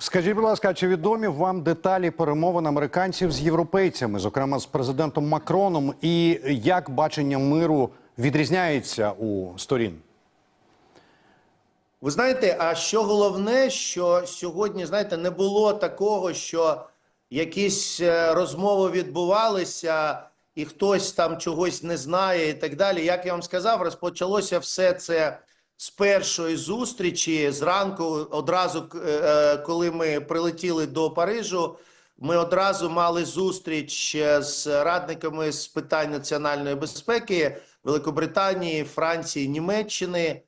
Скажіть, будь ласка, чи відомі вам деталі перемовин американців з європейцями, зокрема з президентом Макроном, і як бачення миру відрізняється у сторін? Ви знаєте, а що головне, що сьогодні, знаєте, не було такого, що якісь е, розмови відбувалися, і хтось там чогось не знає, і так далі. Як я вам сказав, розпочалося все це з першої зустрічі зранку, одразу е, е, коли ми прилетіли до Парижу. Ми одразу мали зустріч е, з радниками з питань національної безпеки Великобританії, Франції, Німеччини.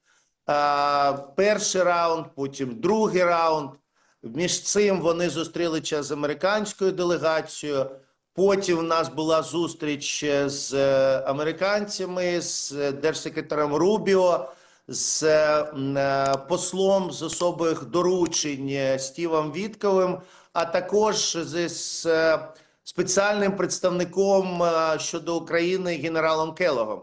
Перший раунд, потім другий раунд. Між цим вони зустрілися з американською делегацією. Потім в нас була зустріч з американцями, з держсекретарем Рубіо, з е, послом з особих доручень е, Стівом Вітковим, а також з, е, спеціальним представником щодо України генералом Келогом.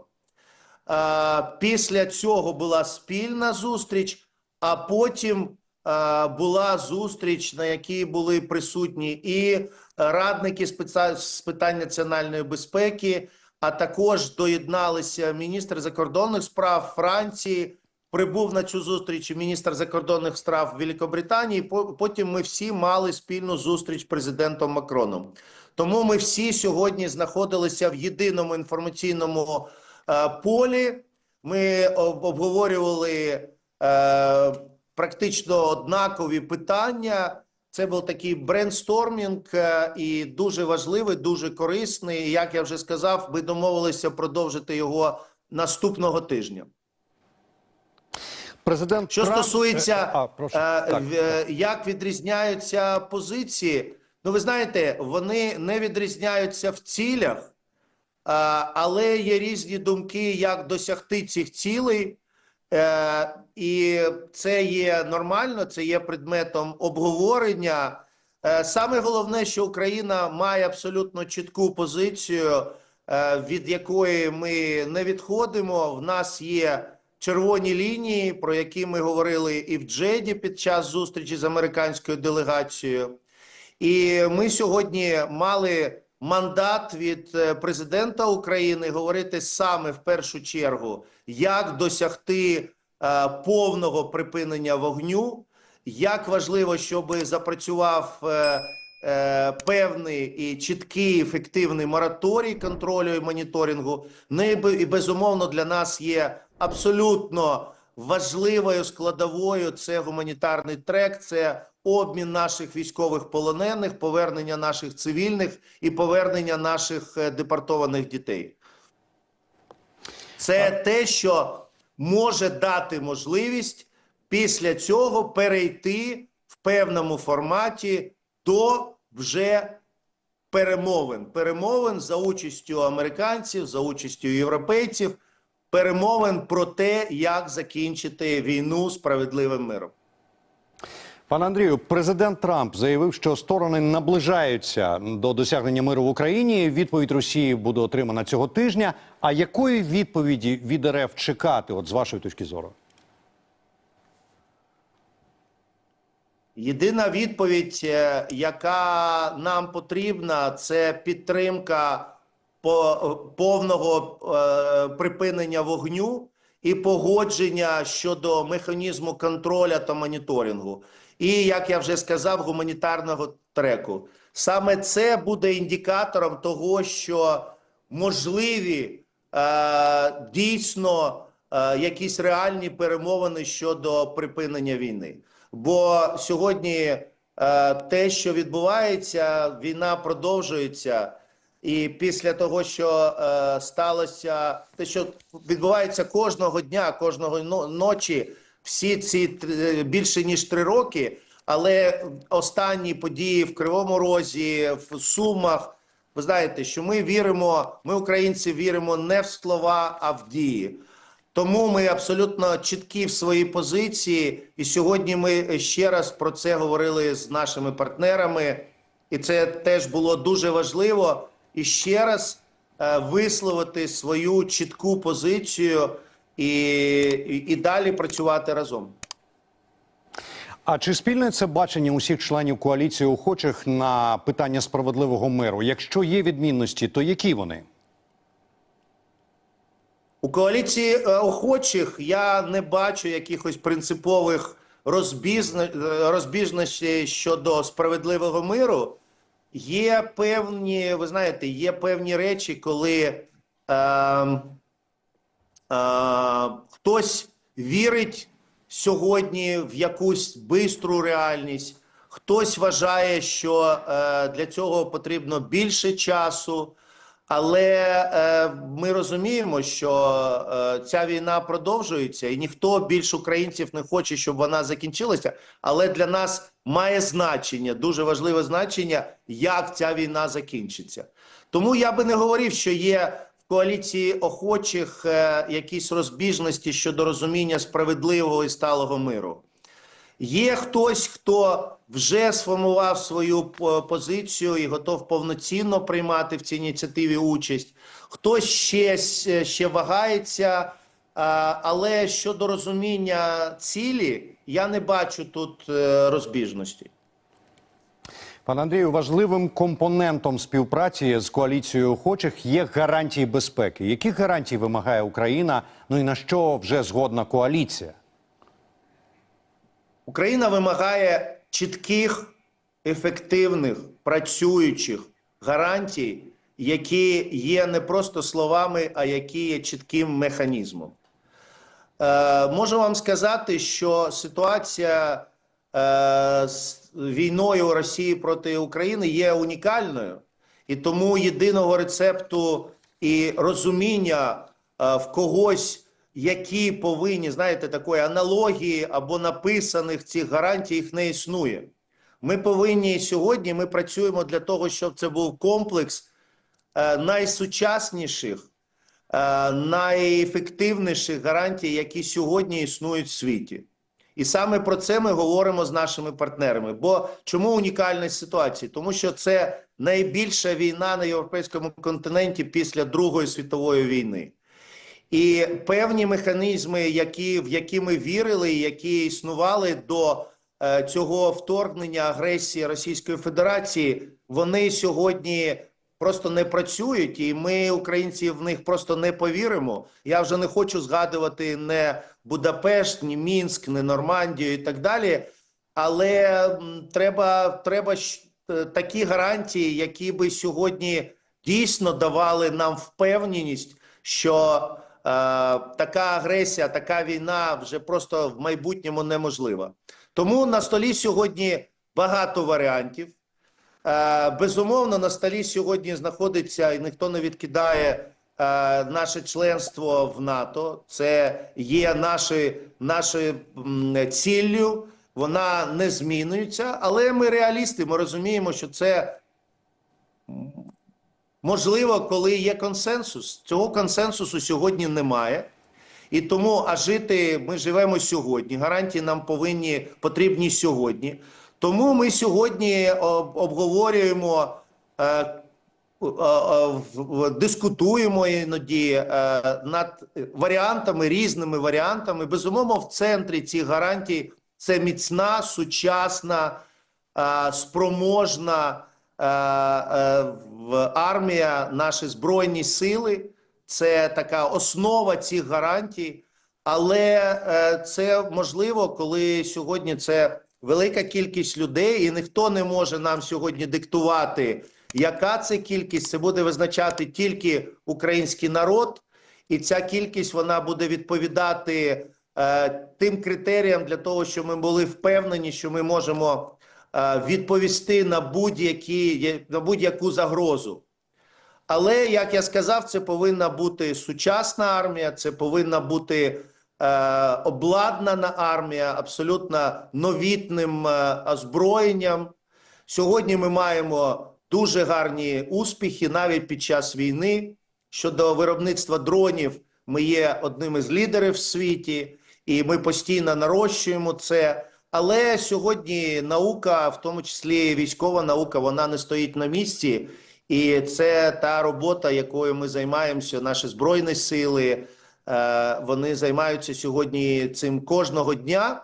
Після цього була спільна зустріч, а потім була зустріч, на якій були присутні і радники з питань національної безпеки, а також доєдналися міністр закордонних справ Франції. Прибув на цю зустріч міністр закордонних справ Великобританії. По- Потім ми всі мали спільну зустріч з президентом Макроном. Тому ми всі сьогодні знаходилися в єдиному інформаційному е, полі. Ми обговорювали е, практично однакові питання. Це був такий брейнстормінг е, і дуже важливий, дуже корисний. Як я вже сказав, ми домовилися продовжити його наступного тижня. Президент Що Трамп... стосується Е, а, прошу. е, Так, е, як відрізняються позиції, ну ви знаєте, вони не відрізняються в цілях, е, але є різні думки, як досягти цих цілей. Е, І це є нормально, це є предметом обговорення. Е, Саме головне, що Україна має абсолютно чітку позицію, е, від якої ми не відходимо. В нас є червоні лінії, про які ми говорили і в Джеді під час зустрічі з американською делегацією. І ми сьогодні мали мандат від е, президента України говорити саме в першу чергу, як досягти е, повного припинення вогню, як важливо, щоб запрацював е, певний і чіткий ефективний мораторій контролю і моніторингу. Ну і безумовно для нас є абсолютно важливою складовою це гуманітарний трек, це обмін наших військових полонених, повернення наших цивільних і повернення наших е, депортованих дітей. Це те, що може дати можливість після цього перейти в певному форматі до вже перемовин. Перемовин за участю американців, за участю європейців, перемовин про те, як закінчити війну справедливим миром. Пане Андрію, президент Трамп заявив, що сторони наближаються до досягнення миру в Україні. Відповідь Росії буде отримана цього тижня. А якої відповіді від РФ чекати, от з вашої точки зору? Єдина відповідь, е, яка нам потрібна, це підтримка повного е, припинення вогню і погодження щодо механізму контроля та моніторингу. І як я вже сказав, гуманітарного треку. Саме це буде індикатором того, що можливі е, дійсно якісь реальні перемовини щодо припинення війни. Бо сьогодні е, те, що відбувається, війна продовжується. І після того, що е, сталося, те, що відбувається кожного дня, кожного ночі, всі ці тр- більше ніж три роки. Але останні події в Кривому Розі, в Сумах, ви знаєте, що ми віримо, ми, українці, віримо не в слова, а в дії. Тому ми абсолютно чіткі в своїй позиції, і сьогодні ми ще раз про це говорили з нашими партнерами, і це теж було дуже важливо. І ще раз е, висловити свою чітку позицію і, і, і далі працювати разом. А чи спільне це бачення усіх членів коаліції охочих на питання справедливого миру? Якщо є відмінності, то які вони? У коаліції е, охочих я не бачу якихось принципових е, розбіжностей щодо справедливого миру. Є певні, ви знаєте, є певні речі, коли е, е, хтось вірить сьогодні в якусь бистру реальність, хтось вважає, що е, для цього потрібно більше часу. Але е, ми розуміємо, що е, ця війна продовжується, і ніхто більш українців не хоче, щоб вона закінчилася. Але для нас має значення, дуже важливе значення, як ця війна закінчиться. Тому я би не говорив, що є в коаліції охочих е, якісь розбіжності щодо розуміння справедливого і сталого миру. Є хтось, хто вже сформував свою позицію і готов повноцінно приймати в цій ініціативі участь. Хтось ще, ще вагається, але щодо розуміння цілі, я не бачу тут е, розбіжності. Пане Андрію, важливим компонентом співпраці з коаліцією охочих є гарантії безпеки. Яких гарантій вимагає Україна? Ну і на що вже згодна коаліція? Україна вимагає чітких, ефективних, працюючих гарантій, які є не просто словами, а які є чітким механізмом. Е, можу вам сказати, що ситуація е, з війною Росії проти України є унікальною, і тому єдиного рецепту і розуміння е, в когось, які повинні, знаєте, такої аналогії або написаних цих гарантій, їх не існує. Ми повинні сьогодні. Ми працюємо для того, щоб це був комплекс е, найсучасніших е, найефективніших гарантій, які сьогодні існують в світі. І саме про це ми говоримо з нашими партнерами. Бо чому унікальність ситуації? Тому що це найбільша війна на європейському континенті після Другої світової війни. І певні механізми, які, в які ми вірили, які існували до е, цього вторгнення агресії Російської Федерації, вони сьогодні просто не працюють, і ми, українці, в них просто не повіримо. Я вже не хочу згадувати не Будапешт, ні Мінськ, ні Нормандію і так далі. Але м, треба, треба е, такі гарантії, які би сьогодні дійсно давали нам впевненість, що така агресія, така війна вже просто в майбутньому неможлива. Тому на столі сьогодні багато варіантів. Е, Безумовно, на столі сьогодні знаходиться і ніхто не відкидає е, наше членство в НАТО. Це є нашою м, ціллю. Вона не змінюється, але ми реалісти. Ми розуміємо, що це можливо, коли є консенсус. Цього консенсусу сьогодні немає. І тому, а жити ми живемо сьогодні. Гарантії нам повинні потрібні сьогодні. Тому ми сьогодні об- обговорюємо, е, дискутуємо іноді е, над варіантами, різними варіантами. Безумовно, в центрі цих гарантій це міцна, сучасна, е, спроможна армія, наші збройні сили. Це така основа цих гарантій, але е, це можливо, коли сьогодні це велика кількість людей, і ніхто не може нам сьогодні диктувати, яка це кількість. Це буде визначати тільки український народ, і ця кількість вона буде відповідати е, тим критеріям для того, щоб ми були впевнені, що ми можемо е, відповісти на будь-які на будь-яку загрозу. Але як я сказав, це повинна бути сучасна армія, це повинна бути е, обладнана армія абсолютно новітним е, озброєнням. Сьогодні ми маємо дуже гарні успіхи навіть під час війни. Щодо виробництва дронів, ми є одним із лідерів в світі, і ми постійно нарощуємо це. Але сьогодні наука, в тому числі військова наука, вона не стоїть на місці. І це та робота, якою ми займаємося, наші збройні сили. е, Вони займаються сьогодні цим кожного дня.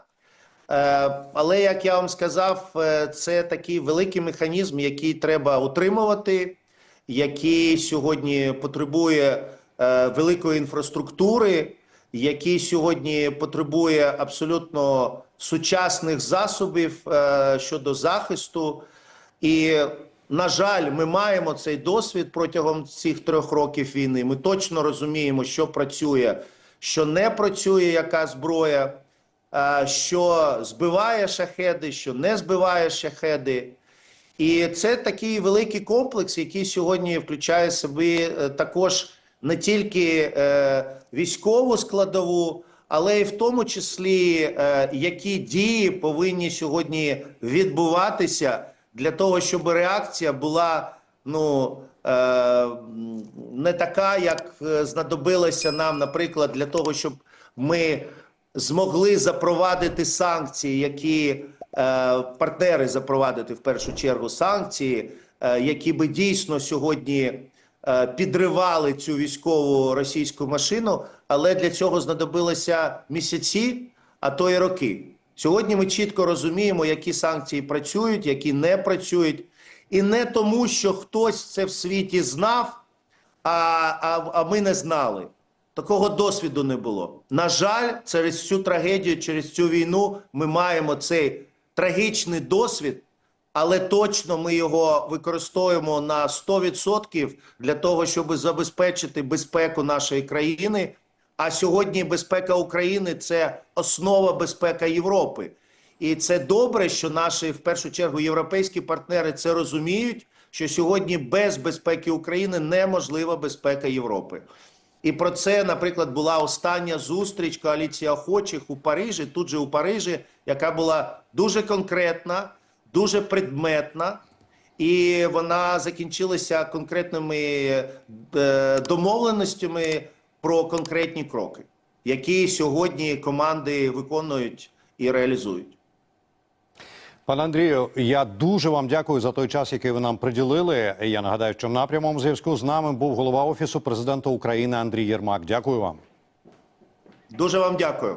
Е, Але як я вам сказав, е, це такий великий механізм, який треба утримувати, який сьогодні потребує великої інфраструктури, який сьогодні потребує абсолютно сучасних засобів е, щодо захисту. І, на жаль, ми маємо цей досвід протягом цих трьох років війни. Ми точно розуміємо, що працює, що не працює, яка зброя, е, що збиває шахеди, що не збиває шахеди. І це такий великий комплекс, який сьогодні включає в собі е, також не тільки е, військову складову, але й в тому числі е, які дії повинні сьогодні відбуватися для того, щоб реакція була ну е, не така, як е, знадобилося нам, наприклад, для того, щоб ми змогли запровадити санкції, які партнери запровадити в першу чергу санкції, які би дійсно сьогодні підривали цю військову російську машину, але для цього знадобилося місяці, а то й роки. Сьогодні ми чітко розуміємо, які санкції працюють, які не працюють, і не тому, що хтось це в світі знав, а, а, а ми не знали. Такого досвіду не було. На жаль, через цю трагедію, через цю війну ми маємо цей трагічний досвід, але точно ми його використовуємо на 100% для того, щоб забезпечити безпеку нашої країни. А сьогодні безпека України це основа безпеки Європи. І це добре, що наші в першу чергу європейські партнери це розуміють, що сьогодні без безпеки України неможлива безпека Європи. І про це, наприклад, була остання зустріч коаліції охочих у Парижі, тут же у Парижі, яка була дуже конкретна, дуже предметна, і вона закінчилася конкретними е, домовленостями про конкретні кроки, які сьогодні команди виконують і реалізують. Пане Андрію, я дуже вам дякую за той час, який ви нам приділили. Я нагадаю, що на прямому зв'язку з нами був голова офісу президента України Андрій Єрмак. Дякую вам. Дуже вам дякую.